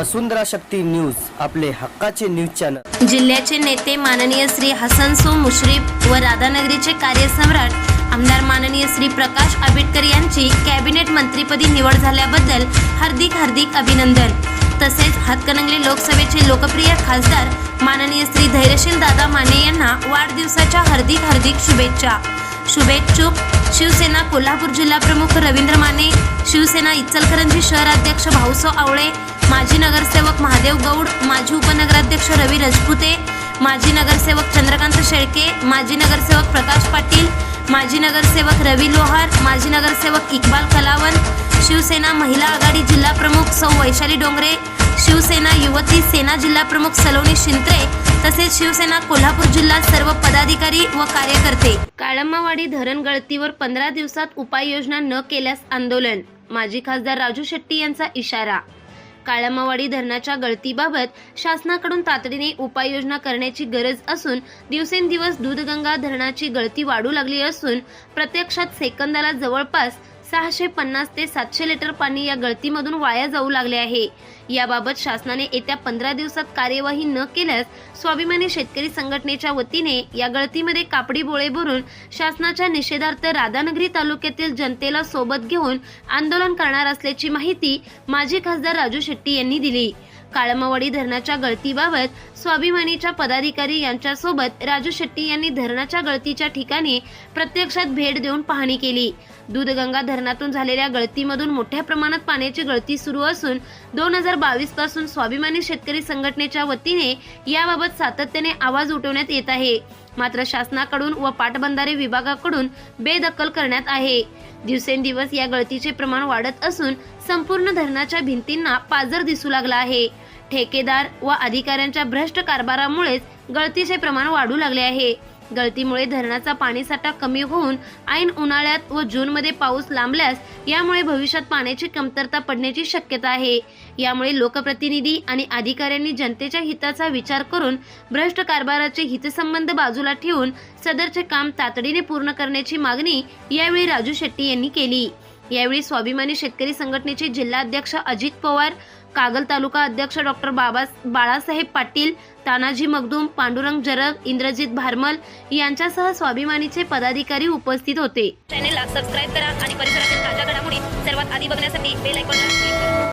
वसुंधरा शक्ती news आपले हक्काचे news channel. जिल्ह्याचे नेते माननीय श्री हसन सो मुश्रीफ व राधानगरीचे कार्यसम्राट आमदार माननीय श्री प्रकाश आंबेडकर यांची कॅबिनेट मंत्रीपदी निवड झाल्याबद्दल हार्दिक हार्दिक अभिनंदन. तसेच हातकणंगले लोकसभेचे लोकप्रिय खासदार माननीय श्री धैर्यशील दादा माने यांना वाढदिवसाच्या हार्दिक हार्दिक शुभेच्छा. शुभेच्छुक. शिवसेना कोल्हापूर जिल्हा प्रमुख रवींद्र माने शिवसेना इचलकरंजी शहराध्यक्ष भाऊसो आवळे माजी नगरसेवक महादेव गौड माजी उपनगराध्यक्ष रवी रजपुते माजी नगरसेवक चंद्रकांत शेळके माजी नगरसेवक प्रकाश पाटील माजी नगरसेवक रवी लोहार माजी नगरसेवक इक्बाल कलावन शिवसेना महिला आघाडी जिल्हा प्रमुख सौ वैशाली डोंगरे शिवसेना युवती सेना जिल्हा प्रमुख सलोनी शिंत्रे तसेच शिवसेना कोल्हापूर जिल्हा सर्व पदाधिकारी व कार्यकर्ते. काळंबावाडी धरण गळतीवर पंधरा दिवसात उपाययोजना न केल्यास आंदोलन माजी खासदार राजू शेट्टी यांचा इशारा. काळमावाडी धरणाच्या गळतीबाबत शासनाकडून तातडीने उपाययोजना करण्याची गरज असून दिवसेंदिवस दूधगंगा धरणाची गळती वाढू लागली असून प्रत्यक्षात सेकंदाला जवळपास सहाशे पन्नास ते सातशे लिटर पाणी या गळतीमधून वाया जाऊ लागले आहे. याबाबत शासनाने येत्या पंधरा दिवसात कार्यवाही न केल्यास स्वाभिमानी शेतकरी संघटनेच्या वतीने या गळतीमध्ये कापडी बोळे भरून शासनाच्या निषेधार्थ राधानगरी तालुक्यातील जनतेला सोबत घेऊन आंदोलन करणार असल्याची माहिती माजी खासदार राजू शेट्टी यांनी दिली. काळमावाडी धरणाच्या गळतीबाबत स्वाभिमानीच्या पदाधिकारी यांच्यासोबत राजू शेट्टी यांनी धरणाच्या गळतीच्या ठिकाणी प्रत्यक्षात भेट देऊन पाहणी केली. दूधगंगा धरणातून झालेल्या गळतीमधून मोठ्या प्रमाणात पाण्याची गळती सुरू असून दोन हजार बावीसपासून स्वाभिमानी शेतकरी संघटनेच्या वतीने याबाबत सातत्याने आवाज उठवण्यात येत आहे. मात्र शासनाकडून व पाटबंधारे विभागाकडून बेदखल करण्यात आहे. दिवसेंदिवस या गळतीचे प्रमाण वाढत असून संपूर्ण धरणाच्या भिंतींना पाझर दिसू लागला आहे. ठेकेदार व अधिकाऱ्यांच्या भ्रष्ट कारभारामुळेच गळतीचे प्रमाण वाढू लागले आहे. गळतीमुळे धरणाचा पाणीसाठा कमी होऊन ऐन उन्हाळ्यात व जूनमध्ये पाऊस लांबल्यास यामुळे भविष्यात पाण्याची कमतरता पडण्याची शक्यता आहे. यामुळे लोकप्रतिनिधी आणि अधिकाऱ्यांनी जनतेच्या हिताचा विचार करून भ्रष्ट कारभाराचे हितसंबंध बाजूला ठेवून सदरचे काम तातडीने पूर्ण करण्याची मागणी यावेळी राजू शेट्टी यांनी केली. यावेळी स्वाभिमानी शेतकरी संघटनेचे जिल्हाध्यक्ष अजित पवार कागल तालुका अध्यक्ष डॉक्टर बाबा बाळासाहेब पाटील तानाजी मगदूम पांडुरंग जरग इंद्रजित भारमल यांच्यासह स्वाभिमानीचे पदाधिकारी उपस्थित होते. चॅनेलला सबस्क्राईब करा आणि परिसरातील ताज्या घडामोडी सर्वात आधी बघण्यासाठी बेल आयकॉनला